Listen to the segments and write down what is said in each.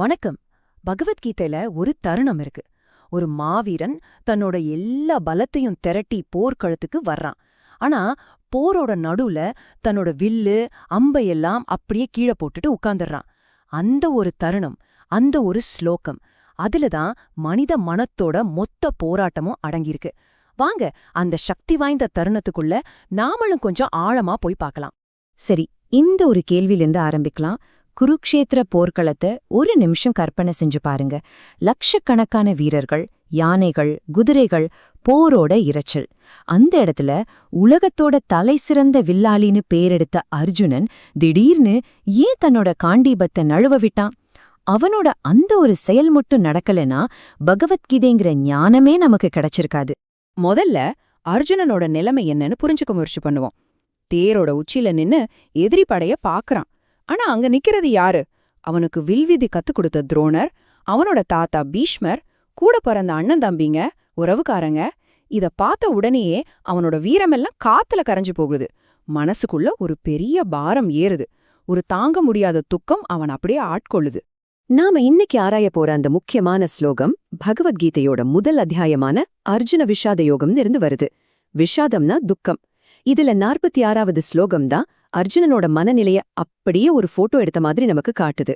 வணக்கம். பகவத்கீதையில ஒரு தருணம் இருக்கு. ஒரு மாவீரன் தன்னோட எல்லா பலத்தையும் திரட்டி போர்க்களத்துக்கு வர்றான். ஆனா போரோட நடுவுல தன்னோட வில்லு அம்பையெல்லாம் அப்படியே கீழே போட்டுட்டு உட்கார்ந்துடுறான். அந்த ஒரு தருணம் அந்த ஒரு ஸ்லோகம் அதுலதான் மனித மனத்தோட மொத்த போராட்டமும் அடங்கியிருக்கு. வாங்க அந்த சக்தி வாய்ந்த தருணத்துக்குள்ள நாமளும் கொஞ்சம் ஆழமா போய் பார்க்கலாம். சரி இந்த ஒரு கேள்வியிலிருந்து ஆரம்பிக்கலாம். குருக்ஷேத்திர போர்க்களத்தை ஒரு நிமிஷம் கற்பனை செஞ்சு பாருங்க. லட்சக்கணக்கான வீரர்கள் யானைகள் குதிரைகள் போரோட இரைச்சல். அந்த இடத்துல உலகத்தோட தலை சிறந்த வில்லாளின்னு பேரெடுத்த அர்ஜுனன் திடீர்னு ஏன் தன்னோட காண்டீபத்தை நழுவ விட்டான்? அவனோட அந்த ஒரு செயல் மட்டும் நடக்கலனா பகவத்கீதைங்கிற ஞானமே நமக்கு கிடைச்சிருக்காது. முதல்ல அர்ஜுனனோட நிலைமை என்னன்னு புரிஞ்சுக்க முயற்சி பண்ணுவோம். தேரோட உச்சியில நின்னு எதிரி படைய பாக்குறான். ஆனா அங்க நிக்கிறது யாரு? அவனுக்கு வில்விதி கத்துக் கொடுத்த துரோணர் அவனோட தாத்தா பீஷ்மர் கூட பிறந்த அண்ணன் தம்பிங்க உறவுக்காரங்க இத பார்த்த உடனேயே அவனோட வீரமெல்லாம் காத்துல கரைஞ்சு போகுது. மனசுக்குள்ள ஒரு பெரிய பாரம் ஏறுது. ஒரு தாங்க முடியாத துக்கம் அவன் அப்படியே ஆட்கொள்ளுது. நாம இன்னைக்கு ஆராய போற அந்த முக்கியமான ஸ்லோகம் பகவத்கீதையோட முதல் அத்தியாயமான அர்ஜுன விஷாத யோகம்னு இருந்து வருது. விஷாதம்னா துக்கம். இதுல நாற்பத்தி ஆறாவது ஸ்லோகம் தான் அர்ஜுனனோட மனநிலைய அப்படியே ஒரு போட்டோ எடுத்த மாதிரி நமக்கு காட்டுது.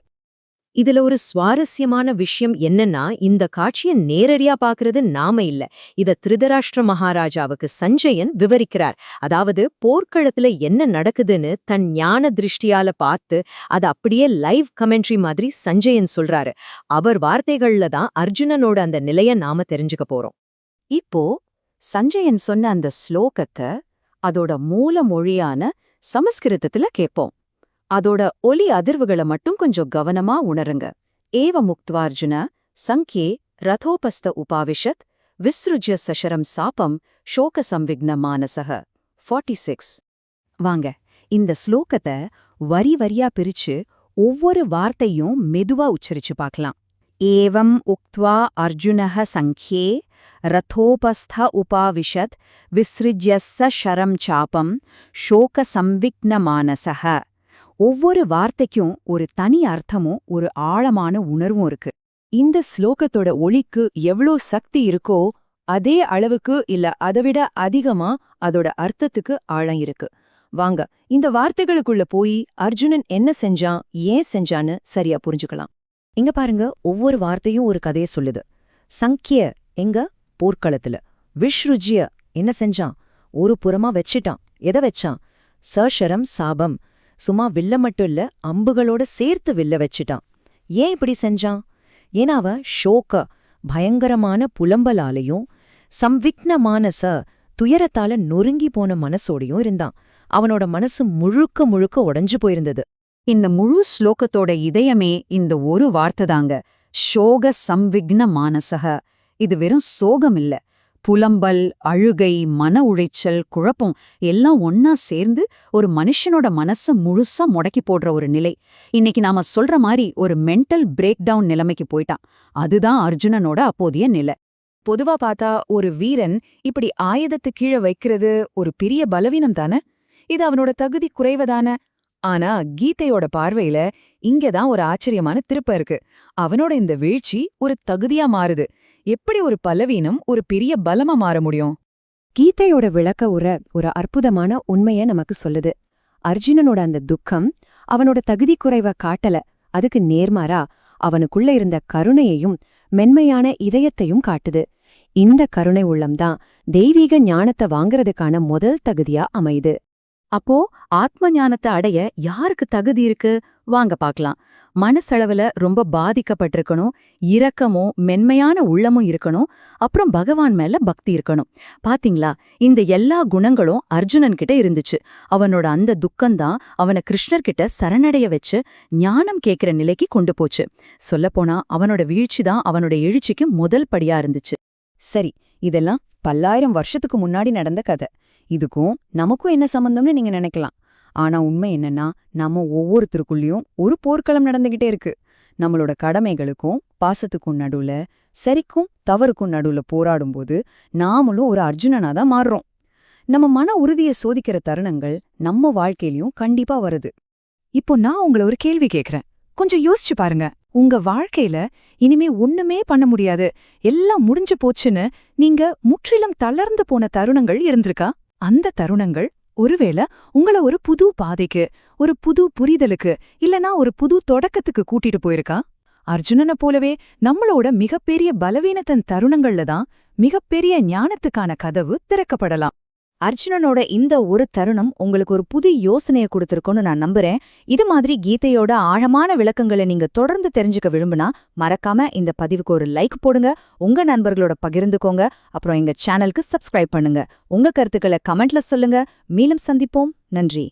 இதுல ஒரு சுவாரஸ்யமான விஷயம் என்னன்னா இந்த காட்சிய நேரடியா பாக்குறது நாம இல்ல. இத திருதராஷ்டிர மகாராஜாவுக்கு சஞ்சயன் விவரிக்கிறார். அதாவது போர்க்களத்துல என்ன நடக்குதுன்னு தன் ஞான திருஷ்டியால பார்த்து அது அப்படியே லைவ் கமெண்ட்ரி மாதிரி சஞ்சயன் சொல்றாரு. அவர் வார்த்தைகள்ல தான் அர்ஜுனனோட அந்த நிலைய நாம தெரிஞ்சுக்க போறோம். இப்போ சஞ்சயன் சொன்ன அந்த ஸ்லோகத்தை அதோட மூல மொழியான சமஸ்கிருதத்துல கேட்போம் அதோட ஒலி அதிர்வுகளை மட்டும் கொஞ்சம் கவனமா உணருங்க. ஏவ முக்துவார்ஜுன சங்கே ரதோபஸ்த உபாவிஷத் விஸ்ருஜ்ய சஷரம் சாபம் ஷோக சம்விக்ன மானசக. ஃபார்ட்டி சிக்ஸ் வாங்க இந்த ஸ்லோகத்தை வரி வரியா பிரிச்சு ஒவ்வொரு வார்த்தையும் மெதுவா உச்சரிச்சு பார்க்கலாம் ஏவம் உக்வா அர்ஜுனஹ சங்கே ரதோபஸ்த உபாவிஷத் விஸ்ருஜ்யஸ்ஸ ஷரம் சாபம் ஷோக சம்விக்ன ஒவ்வொரு வார்த்தைக்கும் ஒரு தனி அர்த்தமும் ஒரு ஆழமான உணர்வும் இருக்கு. இந்த ஸ்லோகத்தோட ஒளிக்கு எவ்ளோ சக்தி இருக்கோ அதே அளவுக்கு இல்ல அதைவிட அதிகமா அதோட அர்த்தத்துக்கு ஆழம் இருக்கு. வாங்க இந்த வார்த்தைகளுக்குள்ள போய் அர்ஜுனன் என்ன செஞ்சான் ஏன் செஞ்சான்னு சரியா புரிஞ்சுக்கலாம். இங்க பாருங்க ஒவ்வொரு வார்த்தையும் ஒரு கதையை சொல்லுது. சங்கிய எங்க? போர்க்களத்துல. விஷ்ருஜ்ய என்ன செஞ்சான்? ஒரு புறமா வச்சிட்டான். எதை வச்சான்? சஷரம் சாபம். சும்மா வில்ல மட்டும் இல்ல அம்புகளோட சேர்த்து வில்ல வச்சிட்டான். ஏன் இப்படி செஞ்சான்? ஏன்னா அவ ஷோக்க பயங்கரமான புலம்பலாலையும் சம்விக்னமான ச துயரத்தால நொறுங்கி போன மனசோடையும் இருந்தான். அவனோட மனசு முழுக்க முழுக்க உடைஞ்சு போயிருந்தது. இந்த முழு ஸ்லோகத்தோட இதயமே இந்த ஒரு வார்த்தை தாங்க சோக சம்விக்ன மானசக. இது வெறும் சோகம் இல்ல. புலம்பல் அழுகை மன உழைச்சல் குழப்பம் எல்லாம் ஒன்னா சேர்ந்து ஒரு மனுஷனோட மனச முழுசா முடக்கி போடுற ஒரு நிலை. இன்னைக்கு நாம சொல்ற மாதிரி ஒரு மென்டல் பிரேக் டவுன் நிலைமைக்கு போயிட்டான். அதுதான் அர்ஜுனனோட அப்போதைய நிலை. பொதுவா பார்த்தா ஒரு வீரன் இப்படி ஆயுதத்து கீழ வைக்கிறது ஒரு பெரிய பலவீனம் தானே இது அவனோட தகுதி குறைவதானே? ஆனா கீதையோட பார்வையில இங்கதான் ஒரு ஆச்சரியமான திருப்ப இருக்கு. அவனோட இந்த வீழ்ச்சி ஒரு தகுதியா மாறுது. எப்படி ஒரு பலவீனம் ஒரு பெரிய பலமா மாற முடியும்? கீதையோட விளக்க உர ஒரு அற்புதமான உண்மைய நமக்கு சொல்லுது. அர்ஜுனனோட அந்த துக்கம் அவனோட தகுதி குறைவ காட்டல. அதுக்கு நேர்மாறா அவனுக்குள்ள இருந்த கருணையையும் மென்மையான இதயத்தையும் காட்டுது. இந்த கருணை உள்ளம்தான் தெய்வீக ஞானத்தை வாங்கறதுக்கான முதல் தகுதியா அமையுது. அப்போ ஆத்ம ஞானத்தை அடைய யாருக்கு தகுதி இருக்கு? வாங்க பார்க்கலாம். மனசளவுல ரொம்ப பாதிக்கப்பட்டிருக்கணும். இரக்கமும் மென்மையான உள்ளமும் இருக்கணும். அப்புறம் பகவான் மேல பக்தி இருக்கணும். பாத்தீங்களா? இந்த எல்லா குணங்களும் அர்ஜுனன் கிட்ட இருந்துச்சு. அவனோட அந்த துக்கம்தான் அவனை கிருஷ்ணர்கிட்ட சரணடைய வச்சு ஞானம் கேட்கிற நிலைக்கு கொண்டு போச்சு. சொல்லப்போனா அவனோட வீழ்ச்சி தான் அவனோட எழுச்சிக்கு முதல் படியா இருந்துச்சு. சரி இதெல்லாம் பல்லாயிரம் வருஷத்துக்கு முன்னாடி நடந்த கதை. இதுக்கும் நமக்கும் என்ன சம்பந்தம்னு நீங்க நினைக்கலாம். ஆனா உண்மை என்னன்னா நம்ம ஒவ்வொருத்தருக்குள்ளயும் ஒரு போர்க்களம் நடந்துகிட்டே இருக்கு. நம்மளோட கடமைகளுக்கும் பாசத்துக்கும் நடுவுல சரிக்கும் தவறுக்கும் நடுவுல போராடும்போது நாமளும் ஒரு அர்ஜுனனா தான் மாறுறோம். நம்ம மன உறுதிய சோதிக்கிற தருணங்கள் நம்ம வாழ்க்கையிலயும் கண்டிப்பா வருது. இப்போ நான் உங்களை ஒரு கேள்வி கேக்குறேன். கொஞ்சம் யோசிச்சு பாருங்க. உங்க வாழ்க்கையில இனிமே ஒண்ணுமே பண்ண முடியாது. எல்லாம் முடிஞ்சு போச்சுன்னு நீங்க முற்றிலும் தளர்ந்து போன தருணங்கள் இருந்திருக்கா? அந்த தருணங்கள் ஒருவேளை உங்கள ஒரு புது பாதைக்கு ஒரு புது புரிதலுக்கு இல்லனா ஒரு புது தொடக்கத்துக்கு கூட்டிட்டு போயிருக்கா? அர்ஜுனனை போலவே நம்மளோட மிகப்பெரிய பலவீனத்தன் தருணங்கள்ல தான் மிகப்பெரிய ஞானத்துக்கான கதவு திறக்கப்படலாம். அர்ஜுனனோட இந்த ஒரு தருணம் உங்களுக்கு ஒரு புது யோசனையை கொடுத்துருக்கோன்னு நான் நம்புறேன். இது மாதிரி கீதையோட ஆழமான விளக்கங்களை நீங்க தொடர்ந்து தெரிஞ்சுக்க விரும்புனா மறக்காம இந்த பதிவுக்கு ஒரு லைக் போடுங்க உங்க நண்பர்களோட பகிர்ந்துக்கோங்க அப்புறம் எங்க சேனலுக்கு சப்ஸ்கிரைப் பண்ணுங்க. உங்க கருத்துக்களை கமெண்ட்ல சொல்லுங்க. மீண்டும் சந்திப்போம். நன்றி.